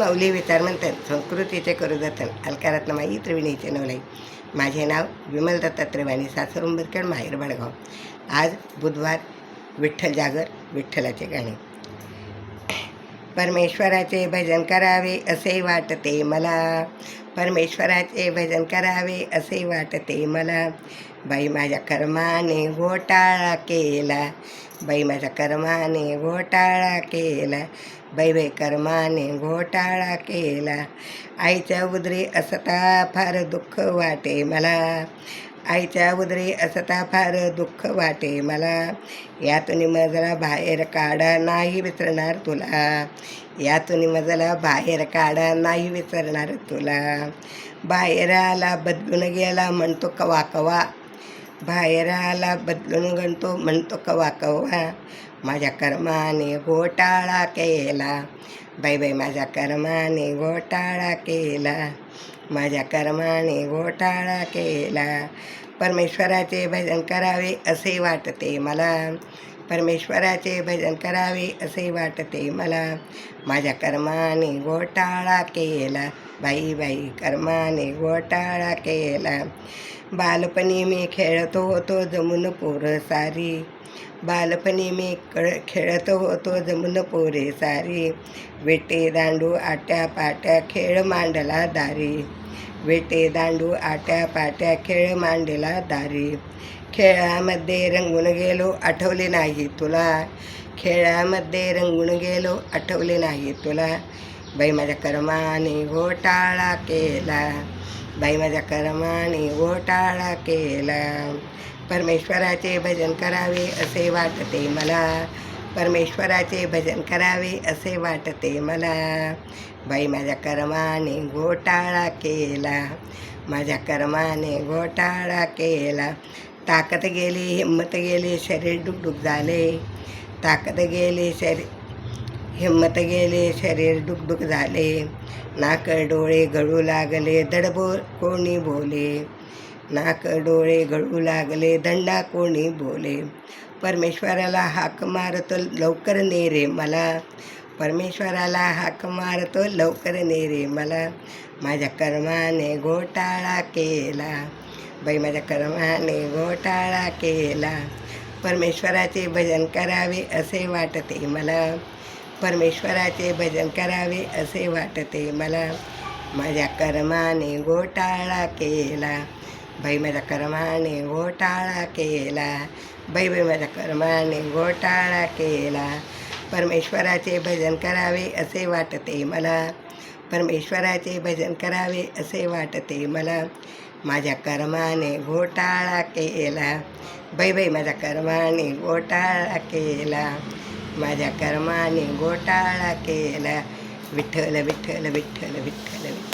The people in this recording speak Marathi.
माऊली विचारमंथन संस्कृतीचे करू जतन. अलकारत्नमाई त्रिवेणीचे नवलाई. माझे नाव विमल दत्तात्रय वाणी सासर उंबरखेड माहेर भडगाव आज बुधवार विठ्ठल जागर विठ्ठलाचे गाणे. परमेश्वराचे भजन करावे असे वाटते मला. परमेश्वराचे भजन करावे असे वाटते मला. बाई माझ्या कर्माने घोटाळा केला. बाई माझ्या कर्माने घोटाळा केला. बाई बाई कर्माने घोटाळा केला. आईच्या उदरी असता फार दुःख वाटे मला. आईच्या उदरी असता फार दुःख वाटे. मला यातून मजला बाहेर काढा नाही विसरणार तुला. यातून मजला बाहेर काढा नाही विसरणार तुला. बाहेर आला बदलून गेला म्हणतो कवा कवा. बाहेर आला बदलून गणतो म्हणतो कवा कवा. माझ्या कर्माने घोटाळा केला. बाई बाई माझ्या कर्माने घोटाळा केला. माझ्या कर्माने घोटाळा केला. परमेश्वराचे भजन करावे असे वाटते मला. परमेश्वराचे भजन करावे असे वाटते मला. माझ्या कर्माने घोटाळा केला. बाई बाई कर्माने घोटाळा केला. बालपणी मी खेळतो होतो जमून पोरं सारी. बालपणी मी कळ खेळत होतो जमून पोरे सारी. वेटे दांडू आट्या पाट्या खेळ मांडला दारी. वेटे दांडू आट्या पाट्या खेळ मांडला दारी. खेळामध्ये रंगून गेलो आठवले नाही तुला. खेळामध्ये रंगून गेलो आठवले नाही तुला. बाई माझ्या कर्माने घोटाळा केला. बाई माझ्या कर्माने घोटाळा केला. परमेश्वराचे भजन करावे असे वाटते मला. परमेश्वराचे भजन करावे असे वाटते मला. बाई माझ्या कर्माने घोटाळा केला. माझ्या कर्माने घोटाळा केला. ताकद गेली हिंमत गेली शरीर डुकडुक झाले. ताकद गेली शरीर हिंमत गेले शरीर डुकडुक झाले नाक डोळे गळू लागले दडबो कोणी बोले? नाक डोळे गळू लागले दंडा कोणी बोले? परमेश्वराला हाक मारतो लवकर ने रे मला. परमेश्वराला हाक मारतो लवकर ने रे मला. माझ्या कर्माने घोटाळा केला. बाई माझ्या कर्माने घोटाळा केला. परमेश्वराचे भजन करावे असे वाटते मला. परमेश्वराचे भजन करावे असे वाटते मला. माझ्या कर्माने घोटाळा केला. बाई माझ्या कर्माने घोटाळा केला. बाई बाई माझ्या कर्माने घोटाळा केला. परमेश्वराचे भजन करावे असे वाटते मला. परमेश्वराचे भजन करावे असे वाटते मला. माझ्या कर्माने घोटाळा केला. बाई बाई माझ्या कर्माने घोटाळा केला. माझ्या कर्माने घोटाळा केला. विठ्ठल विठ्ठल विठ्ठल विठ्ठल विठ्ठल.